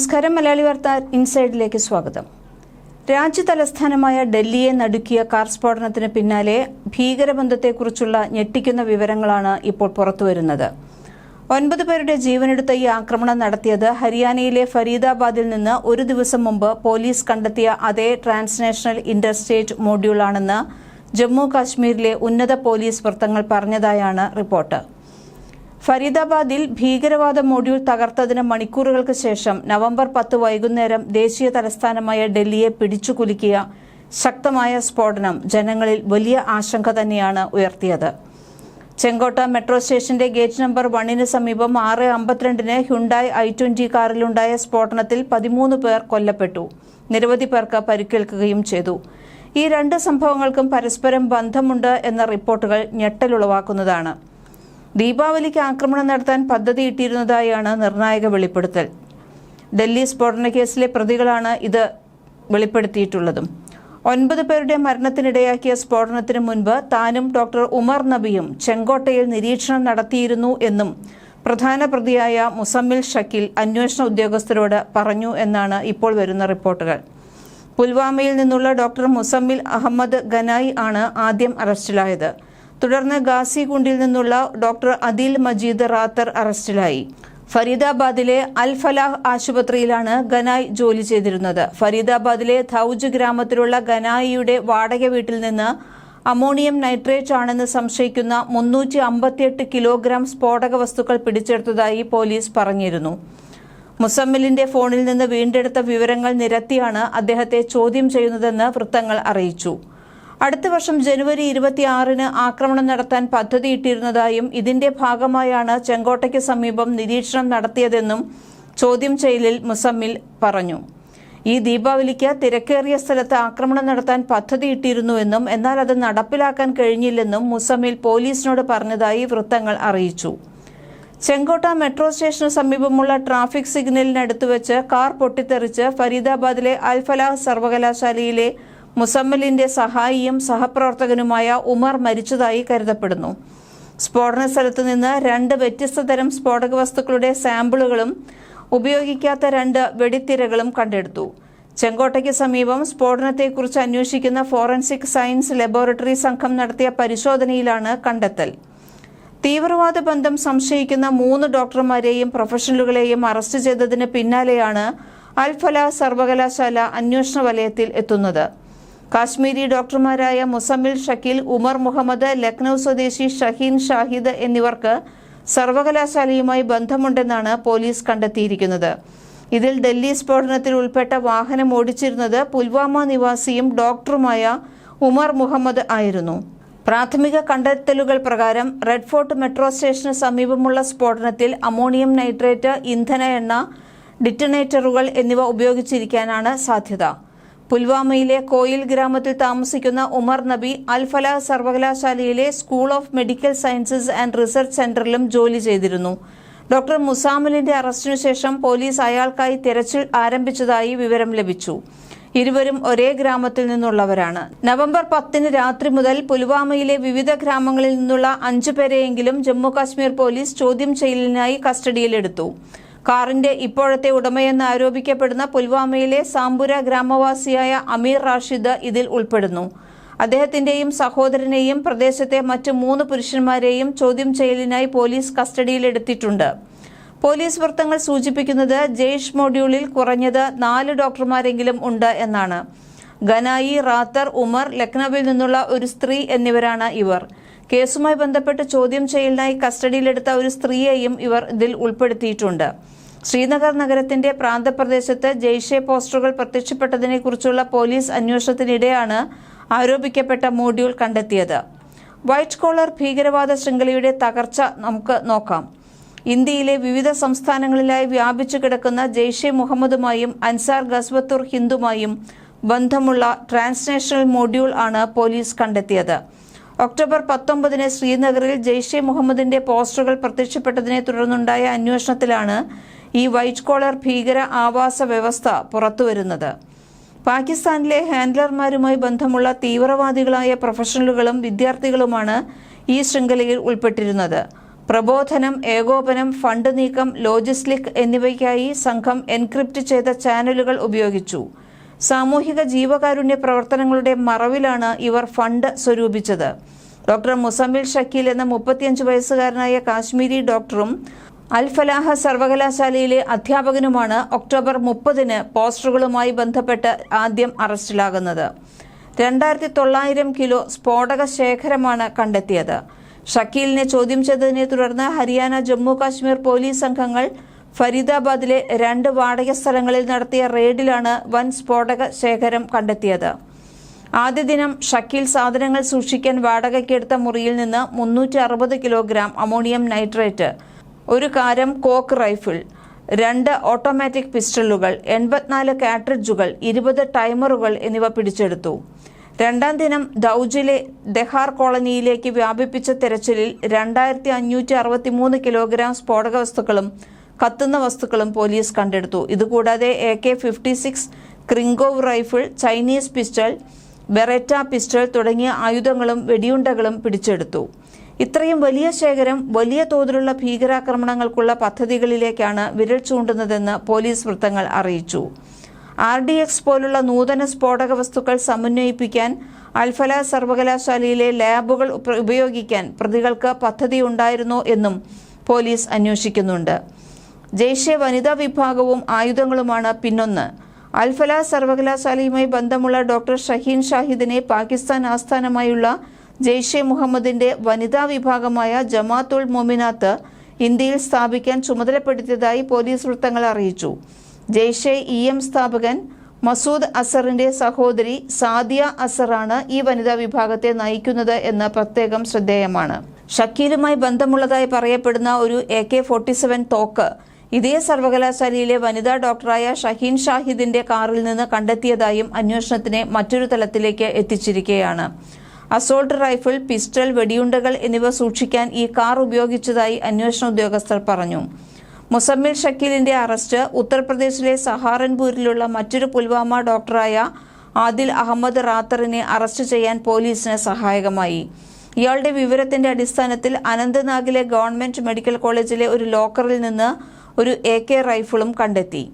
നമസ്കാരം മലയാളി വാർത്ത ഇൻസൈഡിലേക്ക് സ്വാഗതം. രാജ്യതലസ്ഥാനമായ ഡൽഹിയെ നടുക്കിയ കാർ സ്ഫോടനത്തിന് പിന്നാലെ ഭീകരബന്ധത്തെക്കുറിച്ചുള്ള ഞെട്ടിക്കുന്ന വിവരങ്ങളാണ് ഇപ്പോൾ പുറത്തുവരുന്നത്. ഒൻപത് പേരുടെ ജീവനെടുത്ത ഈ ആക്രമണം നടത്തിയത് ഹരിയാനയിലെ ഫരീദാബാദിൽ നിന്ന് ഒരു ദിവസം മുമ്പ് പോലീസ് കണ്ടെത്തിയ അതേ ട്രാൻസ്നാഷണൽ ഇന്റർസ്റ്റേറ്റ് മോഡ്യൂളാണെന്ന് ജമ്മു കാശ്മീരിലെ ഉന്നത പോലീസ് വൃത്തങ്ങൾ പറഞ്ഞതായാണ് റിപ്പോർട്ട്. ഫരീദാബാദിൽ ഭീകരവാദ മൊഡ്യൂൾ തകർത്തതിന് മണിക്കൂറുകൾക്ക് ശേഷം നവംബർ പത്ത് വൈകുന്നേരം ദേശീയ തലസ്ഥാനമായ ഡൽഹിയെ പിടിച്ചുകുലുക്കിയ ശക്തമായ സ്ഫോടനം ജനങ്ങളിൽ വലിയ ആശങ്ക തന്നെയാണ് ഉയർത്തിയത്. ചെങ്കോട്ട മെട്രോ സ്റ്റേഷന്റെ ഗേറ്റ് നമ്പർ വണ്ണിന് സമീപം ആറ് അമ്പത്തിരണ്ടിന് ഹ്യുണ്ടായ് ഐ ട്വന്റി കാറിലുണ്ടായ സ്ഫോടനത്തിൽ പതിമൂന്ന് പേർ കൊല്ലപ്പെട്ടു. നിരവധി പേർക്ക് പരിക്കേൽക്കുകയും ചെയ്തു. ഈ രണ്ട് സംഭവങ്ങൾക്കും പരസ്പരം ബന്ധമുണ്ട് എന്ന റിപ്പോർട്ടുകൾ ഞെട്ടലുളവാക്കുന്നതാണ്. ദീപാവലിക്ക് ആക്രമണം നടത്താൻ പദ്ധതിയിട്ടിരുന്നതായാണ് നിർണായക വെളിപ്പെടുത്തൽ. ഡൽഹി സ്ഫോടന കേസിലെ പ്രതികളാണ് ഇത് വെളിപ്പെടുത്തിയിട്ടുള്ളതും. ഒൻപത് പേരുടെ മരണത്തിനിടയാക്കിയ സ്ഫോടനത്തിന് മുൻപ് താനും ഡോക്ടർ ഉമർ നബിയും ചെങ്കോട്ടയിൽ നിരീക്ഷണം നടത്തിയിരുന്നു എന്നും പ്രധാന പ്രതിയായ മുസമ്മിൽ ഷക്കീൽ അന്വേഷണ ഉദ്യോഗസ്ഥരോട് പറഞ്ഞു എന്നാണ് ഇപ്പോൾ വരുന്ന റിപ്പോർട്ടുകൾ. പുൽവാമയിൽ നിന്നുള്ള ഡോക്ടർ മുസമ്മിൽ അഹമ്മദ് ഗനായി ആണ് ആദ്യം അറസ്റ്റിലായത്. തുടർന്ന് ഗാസികുണ്ടിൽ നിന്നുള്ള ഡോക്ടർ അദിൽ മജീദ് റാത്തർ അറസ്റ്റിലായി. ഫരീദാബാദിലെ അൽ ഫലാഹ് ആശുപത്രിയിലാണ് ഗനായ് ജോലി ചെയ്തിരുന്നത്. ഫരീദാബാദിലെ ധൌജ് ഗ്രാമത്തിലുള്ള ഗനായിയുടെ വാടക വീട്ടിൽ നിന്ന് അമോണിയം നൈട്രേറ്റ് ആണെന്ന് സംശയിക്കുന്ന മുന്നൂറ്റി അമ്പത്തിയെട്ട് കിലോഗ്രാം സ്ഫോടക വസ്തുക്കൾ പിടിച്ചെടുത്തതായി പോലീസ് പറഞ്ഞിരുന്നു. മുസമ്മിലിന്റെ ഫോണിൽ നിന്ന് വീണ്ടെടുത്ത വിവരങ്ങൾ നിരത്തിയാണ് അദ്ദേഹത്തെ ചോദ്യം ചെയ്യുന്നതെന്ന് വൃത്തങ്ങൾ അറിയിച്ചു. അടുത്ത വർഷം ജനുവരി ഇരുപത്തിയാറിന് ആക്രമണം നടത്താൻ പദ്ധതിയിട്ടിരുന്നതായും ഇതിന്റെ ഭാഗമായാണ് ചെങ്കോട്ടയ്ക്ക് സമീപം നിരീക്ഷണം നടത്തിയതെന്നും ചോദ്യം ചെയ്യലിൽ മുസമ്മിൽ പറഞ്ഞു. ഈ ദീപാവലിക്ക് തിരക്കേറിയ സ്ഥലത്ത് ആക്രമണം നടത്താൻ പദ്ധതിയിട്ടിരുന്നുവെന്നും എന്നാൽ അത് നടപ്പിലാക്കാൻ കഴിഞ്ഞില്ലെന്നും മുസമ്മിൽ പോലീസിനോട് പറഞ്ഞതായി വൃത്തങ്ങൾ അറിയിച്ചു. ചെങ്കോട്ട മെട്രോ സ്റ്റേഷന് സമീപമുള്ള ട്രാഫിക് സിഗ്നലിനടുത്ത് വെച്ച് കാർ പൊട്ടിത്തെറിച്ച് ഫരീദാബാദിലെ അൽഫലാഹ് സർവകലാശാലയിലെ മുസമ്മലിന്റെ സഹായിയും സഹപ്രവർത്തകനുമായ ഉമർ മരിച്ചതായി കരുതപ്പെടുന്നു. സ്ഫോടന സ്ഥലത്ത് നിന്ന് രണ്ട് വ്യത്യസ്ത തരം സ്ഫോടക വസ്തുക്കളുടെ സാമ്പിളുകളും ഉപയോഗിക്കാത്ത രണ്ട് വെടിത്തിരകളും കണ്ടെടുത്തു. ചെങ്കോട്ടയ്ക്ക് സമീപം സ്ഫോടനത്തെക്കുറിച്ച് അന്വേഷിക്കുന്ന ഫോറൻസിക് സയൻസ് ലബോറട്ടറി സംഘം നടത്തിയ പരിശോധനയിലാണ് കണ്ടെത്തൽ. തീവ്രവാദ ബന്ധം സംശയിക്കുന്ന മൂന്ന് ഡോക്ടർമാരെയും പ്രൊഫഷണലുകളെയും അറസ്റ്റ് ചെയ്തതിന് പിന്നാലെയാണ് അൽഫല സർവകലാശാല അന്വേഷണ വലയത്തിൽ എത്തുന്നത്. കാശ്മീരി ഡോക്ടർമാരായ മുസമ്മിൽ ഷക്കീൽ ഉമർ മുഹമ്മദ് ലക്നൗ സ്വദേശി ഷഹീൻ ഷാഹിദ് എന്നിവർക്ക് സർവകലാശാലയുമായി ബന്ധമുണ്ടെന്നാണ് പോലീസ് കണ്ടെത്തിയിരിക്കുന്നത്. ഇതിൽ ഡൽഹി സ്ഫോടനത്തിൽ ഉൾപ്പെട്ട വാഹനം ഓടിച്ചിരുന്നത് പുൽവാമ നിവാസിയും ഡോക്ടറുമായ ഉമർ മുഹമ്മദ് ആയിരുന്നു. പ്രാഥമിക കണ്ടെത്തലുകൾ പ്രകാരം റെഡ് ഫോർട്ട് മെട്രോ സ്റ്റേഷന് സമീപമുള്ള സ്ഫോടനത്തിൽ അമോണിയം നൈട്രേറ്റ് ഇന്ധന എണ്ണ ഡിറ്റനേറ്ററുകൾ എന്നിവ ഉപയോഗിച്ചിരിക്കാനാണ് സാധ്യത. പുൽവാമയിലെ കോയിൽ ഗ്രാമത്തിൽ താമസിക്കുന്ന ഉമർ നബി അൽഫല സർവകലാശാലയിലെ school of medical sciences and research സെന്ററിലും ജോലി ചെയ്തിരുന്നു. ഡോക്ടർ മുസാമിലിന്റെ അറസ്റ്റിനു ശേഷം പോലീസ് അയാൾക്കായി തിരച്ചിൽ ആരംഭിച്ചതായി വിവരം ലഭിച്ചു. ഇരുവരും ഒരേ ഗ്രാമത്തിൽ നിന്നുള്ളവരാണ്. നവംബർ പത്തിന് രാത്രി മുതൽ പുൽവാമയിലെ വിവിധ ഗ്രാമങ്ങളിൽ നിന്നുള്ള അഞ്ചു പേരെയെങ്കിലും ജമ്മുകാശ്മീർ പോലീസ് ചോദ്യം ചെയ്യലിനായി കസ്റ്റഡിയിലെടുത്തു. കാറിന്റെ ഇപ്പോഴത്തെ ഉടമയെന്ന് ആരോപിക്കപ്പെടുന്ന പുൽവാമയിലെ സാമ്പുര ഗ്രാമവാസിയായ അമീർ റാഷിദ് ഇതിൽ ഉൾപ്പെടുന്നു. അദ്ദേഹത്തിന്റെയും സഹോദരനെയും പ്രദേശത്തെ മറ്റ് മൂന്ന് പുരുഷന്മാരെയും ചോദ്യം ചെയ്യലിനായി പോലീസ് കസ്റ്റഡിയിലെടുത്തിട്ടുണ്ട്. പോലീസ് വൃത്തങ്ങൾ സൂചിപ്പിക്കുന്നത് ജെയ്ഷ് മൊഡ്യൂളിൽ കുറഞ്ഞത് നാല് ഡോക്ടർമാരെങ്കിലും ഉണ്ട് എന്നാണ്. ഗനായി റാത്തർ ഉമർ ലക്നൌവിൽ നിന്നുള്ള ഒരു സ്ത്രീ എന്നിവരാണ് ഇവർ. കേസുമായി ബന്ധപ്പെട്ട് ചോദ്യം ചെയ്യലിനായി കസ്റ്റഡിയിലെടുത്ത ഒരു സ്ത്രീയെയും ഇവർ ഇതിൽ ഉൾപ്പെടുത്തിയിട്ടുണ്ട്. ശ്രീനഗർ നഗരത്തിന്റെ പ്രാന്തപ്രദേശത്ത് ജെയ്ഷെ പോസ്റ്ററുകൾ പ്രത്യക്ഷപ്പെട്ടതിനെക്കുറിച്ചുള്ള പോലീസ് അന്വേഷണത്തിനിടെയാണ് ആരോപിക്കപ്പെട്ട മോഡ്യൂൾ കണ്ടെത്തിയത്. വൈറ്റ് കോളർ ഭീകരവാദ ശൃംഖലയുടെ തകർച്ച നമുക്ക് നോക്കാം. ഇന്ത്യയിലെ വിവിധ സംസ്ഥാനങ്ങളിലായി വ്യാപിച്ചു കിടക്കുന്ന ജെയ്ഷെ മുഹമ്മദുമായും അൻസാർ ഗസ്വത്തുർ ഹിന്ദുമായും ബന്ധമുള്ള ട്രാൻസ്നാഷണൽ മോഡ്യൂൾ ആണ് പോലീസ് കണ്ടെത്തിയത്. ഒക്ടോബർ പത്തൊമ്പതിന് ശ്രീനഗറിൽ ജെയ്ഷെ മുഹമ്മദിന്റെ പോസ്റ്ററുകൾ പ്രത്യക്ഷപ്പെട്ടതിനെ തുടർന്നുണ്ടായ അന്വേഷണത്തിലാണ് ഈ വൈറ്റ് കോളർ ഭീകര ആവാസ വ്യവസ്ഥ പുറത്തുവരുന്നത്. പാകിസ്ഥാനിലെ ഹാൻഡ്ലർമാരുമായി ബന്ധമുള്ള തീവ്രവാദികളായ പ്രൊഫഷണലുകളും വിദ്യാർത്ഥികളുമാണ് ഈ ശൃംഖലയിൽ ഉൾപ്പെട്ടിരുന്നത്. പ്രബോധനം ഏകോപനം ഫണ്ട് നീക്കം ലോജിസ്റ്റിക് എന്നിവയ്ക്കായി സംഘം എൻക്രിപ്റ്റ് ചെയ്ത ചാനലുകൾ ഉപയോഗിച്ചു. സാമൂഹിക ജീവകാരുണ്യ പ്രവർത്തനങ്ങളുടെ മറവിലാണ് ഇവർ ഫണ്ട് സ്വരൂപിച്ചത്. ഡോക്ടർ മുസമ്മിൽ ഷക്കീൽ എന്ന മുപ്പത്തിയഞ്ച് വയസ്സുകാരനായ കാശ്മീരി ഡോക്ടറും അൽ ഫലാഹ സർവകലാശാലയിലെ അധ്യാപകനുമാണ് ഒക്ടോബർ മുപ്പതിന് പോസ്റ്ററുകളുമായി ബന്ധപ്പെട്ട് ആദ്യം അറസ്റ്റിലാകുന്നത്. രണ്ടായിരത്തി തൊള്ളായിരം കിലോ സ്ഫോടക ശേഖരമാണ് കണ്ടെത്തിയത്. ഷക്കീലിനെ ചോദ്യം ചെയ്തതിനെ തുടർന്ന് ഹരിയാന ജമ്മു കാശ്മീർ പോലീസ് സംഘങ്ങൾ ഫരീദാബാദിലെ രണ്ട് വാടക സ്ഥലങ്ങളിൽ നടത്തിയ റെയ്ഡിലാണ് വൻ സ്ഫോടക ശേഖരം കണ്ടെത്തിയത്. ആദ്യ ദിനം ഷക്കീൽ സാധനങ്ങൾ സൂക്ഷിക്കാൻ വാടകയ്ക്കെടുത്ത മുറിയിൽ നിന്ന് മുന്നൂറ്റി അറുപത് കിലോഗ്രാം അമോണിയം നൈട്രേറ്റ് ഒരു കാരം കോക്ക് റൈഫിൾ രണ്ട് ഓട്ടോമാറ്റിക് പിസ്റ്റളുകൾ എൺപത്തിനാല് കാട്രിഡ്ജുകൾ ഇരുപത് ടൈമറുകൾ എന്നിവ പിടിച്ചെടുത്തു. രണ്ടാം ദിനം ദൌജിലെ ദഹാർ കോളനിയിലേക്ക് വ്യാപിപ്പിച്ച തെരച്ചിലിൽ രണ്ടായിരത്തി അഞ്ഞൂറ്റി അറുപത്തിമൂന്ന് കിലോഗ്രാം സ്ഫോടക വസ്തുക്കളും കത്തുന്ന വസ്തുക്കളും പോലീസ് കണ്ടെടുത്തു. ഇതുകൂടാതെ A K fifty six Krinkov rifle Chinese pistol Beretta pistol തുടങ്ങിയ ആയുധങ്ങളും വെടിയുണ്ടകളും പിടിച്ചെടുത്തു. ഇത്രയും വലിയ ശേഖരം വലിയ തോതിലുള്ള ഭീകരാക്രമണങ്ങൾക്കുള്ള പദ്ധതികളിലേക്കാണ് വിരൽ ചൂണ്ടുന്നതെന്ന് പോലീസ് വൃത്തങ്ങൾ അറിയിച്ചു. ആർ ഡി എക്സ് പോലുള്ള നൂതന സ്ഫോടക വസ്തുക്കൾ സമന്വയിപ്പിക്കാൻ അൽഫല സർവകലാശാലയിലെ ലാബുകൾ ഉപയോഗിക്കാൻ പ്രതികൾക്ക് പദ്ധതിയുണ്ടായിരുന്നോ എന്നും പോലീസ് അന്വേഷിക്കുന്നുണ്ട്. ജയ്ഷെ വനിതാ വിഭാഗവും ആയുധങ്ങളുമാണ് പിന്നൊന്ന്. അൽഫല സർവകലാശാലയുമായി ബന്ധമുള്ള ഡോക്ടർ ഷഹീൻ ഷാഹിദിനെ പാകിസ്ഥാൻ ആസ്ഥാനമായുള്ള ജെയ്ഷെ മുഹമ്മദിന്റെ വനിതാ വിഭാഗമായ ജമാത്തുൽ മൊമിനാത്ത് ഇന്ത്യയിൽ സ്ഥാപിക്കാൻ ചുമതലപ്പെടുത്തിയതായി പോലീസ് വൃത്തങ്ങൾ അറിയിച്ചു. ജെയ്ഷെ ഇ എം സ്ഥാപകൻ മസൂദ് അസറിന്റെ സഹോദരി സാദിയ അസറാണ് ഈ വനിതാ വിഭാഗത്തെ നയിക്കുന്നത് എന്ന് പ്രത്യേകം ശ്രദ്ധേയമാണ്. ഷക്കീലുമായി ബന്ധമുള്ളതായി പറയപ്പെടുന്ന ഒരു എ കെ ഫോർട്ടി സെവൻ തോക്ക് ഇതേ സർവകലാശാലയിലെ വനിതാ ഡോക്ടറായ ഷഹീൻ ഷാഹിദിന്റെ കാറിൽ നിന്ന് കണ്ടെത്തിയതായും അന്വേഷണത്തിനെ മറ്റൊരു തലത്തിലേക്ക് എത്തിച്ചിരിക്കുകയാണ് അസോൾട്ട് റൈഫിൾ പിസ്റ്റൾ വെടിയുണ്ടകൾ എന്നിവ സൂക്ഷിക്കാൻ ഈ കാർ ഉപയോഗിച്ചതായി അന്വേഷണ ഉദ്യോഗസ്ഥർ പറഞ്ഞു. മുസമ്മിൽ ഷക്കീലിന്റെ അറസ്റ്റ് ഉത്തർപ്രദേശിലെ സഹാറൻപൂരിലുള്ള മറ്റൊരു പുൽവാമ ഡോക്ടറായ ആദിൽ അഹമ്മദ് റാത്തറിനെ അറസ്റ്റ് ചെയ്യാൻ പോലീസിന് സഹായകമായി. ഇയാളുടെ വിവരത്തിന്റെ അടിസ്ഥാനത്തിൽ അനന്ത്നാഗിലെ ഗവൺമെന്റ് മെഡിക്കൽ കോളേജിലെ ഒരു ലോക്കറിൽ നിന്ന് ഒരു എ കെ റൈഫിളും കണ്ടെത്തി.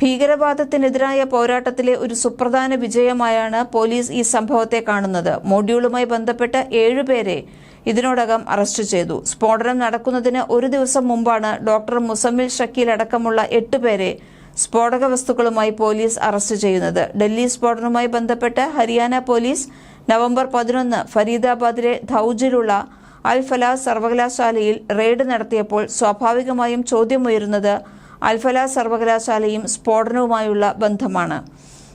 ഭീകരവാദത്തിനെതിരായ പോരാട്ടത്തിലെ ഒരു സുപ്രധാന വിജയമായാണ് പോലീസ് ഈ സംഭവത്തെ കാണുന്നത്. മൊഡ്യൂളുമായി ബന്ധപ്പെട്ട ഏഴുപേരെ ഇതിനോടകം അറസ്റ്റ് ചെയ്തു. സ്ഫോടനം നടക്കുന്നതിന് ഒരു ദിവസം മുമ്പാണ് ഡോക്ടർ മുസമ്മിൽ ഷക്കീൽ അടക്കമുള്ള എട്ടുപേരെ സ്ഫോടക വസ്തുക്കളുമായി പോലീസ് അറസ്റ്റ് ചെയ്യുന്നത്. ഡൽഹി സ്ഫോടനവുമായി ബന്ധപ്പെട്ട് ഹരിയാന പോലീസ് നവംബർ പതിനൊന്ന് ഫരീദാബാദിലെ ധൌജിലുള്ള അൽ ഫലാഹ് സർവകലാശാലയിൽ റെയ്ഡ് നടത്തിയപ്പോൾ സ്വാഭാവികമായും ചോദ്യമുയരുന്നത് അൽഫല സർവകലാശാലയും സ്ഫോടനവുമായുള്ള ബന്ധമാണ്.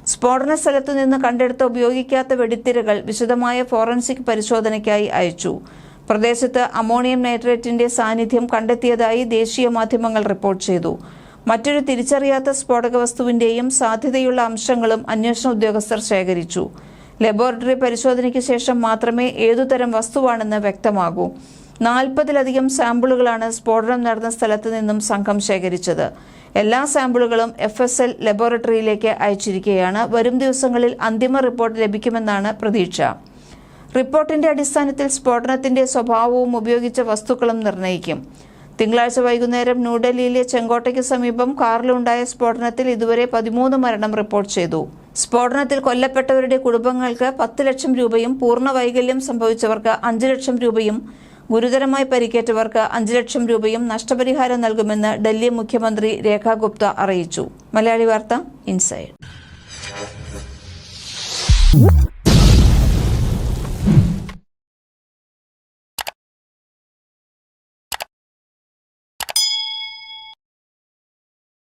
സ്ഫോടന സ്ഥലത്തു നിന്ന് കണ്ടെടുത്ത ഉപയോഗിക്കാത്ത വെടിത്തിരകൾ വിശദമായ ഫോറൻസിക് പരിശോധനയ്ക്കായി അയച്ചു. പ്രദേശത്ത് അമോണിയം നൈട്രേറ്റിന്റെ സാന്നിധ്യം കണ്ടെത്തിയതായി ദേശീയ മാധ്യമങ്ങൾ റിപ്പോർട്ട് ചെയ്തു. മറ്റൊരു തിരിച്ചറിയാത്ത സ്ഫോടക വസ്തുവിന്റെയും സാധ്യതയുള്ള അംശങ്ങളും അന്വേഷണ ഉദ്യോഗസ്ഥർ ശേഖരിച്ചു. ലബോറട്ടറി പരിശോധനയ്ക്ക് ശേഷം മാത്രമേ ഏതുതരം വസ്തുവാണെന്ന് വ്യക്തമാകൂ. നാൽപ്പതിലധികം സാമ്പിളുകളാണ് സ്ഫോടനം നടന്ന സ്ഥലത്ത് നിന്നും സംഘം ശേഖരിച്ചത്. എല്ലാ സാമ്പിളുകളും എഫ് എസ് എൽ ലബോറട്ടറിയിലേക്ക് അയച്ചിരിക്കുകയാണ് വരും ദിവസങ്ങളിൽ അന്തിമ റിപ്പോർട്ട് ലഭിക്കുമെന്നാണ് പ്രതീക്ഷ. റിപ്പോർട്ടിന്റെ അടിസ്ഥാനത്തിൽ സ്ഫോടനത്തിന്റെ സ്വഭാവവും ഉപയോഗിച്ച വസ്തുക്കളും നിർണയിക്കും തിങ്കളാഴ്ച വൈകുന്നേരം ന്യൂഡൽഹിയിലെ ചെങ്കോട്ടയ്ക്ക് സമീപം കാറിലുണ്ടായ സ്ഫോടനത്തിൽ ഇതുവരെ പതിമൂന്ന് മരണം റിപ്പോർട്ട് ചെയ്തു. സ്ഫോടനത്തിൽ കൊല്ലപ്പെട്ടവരുടെ കുടുംബങ്ങൾക്ക് പത്ത് ലക്ഷം രൂപയും പൂർണ വൈകല്യം സംഭവിച്ചവർക്ക് അഞ്ച് ലക്ഷം രൂപയും ഗുരുതരമായി പരിക്കേറ്റവർക്ക് അഞ്ച് ലക്ഷം രൂപയും നഷ്ടപരിഹാരം നൽകുമെന്ന് ഡൽഹി മുഖ്യമന്ത്രി രേഖാ ഗുപ്ത അറിയിച്ചു. മലയാളി വാർത്ത ഇൻസൈഡ്.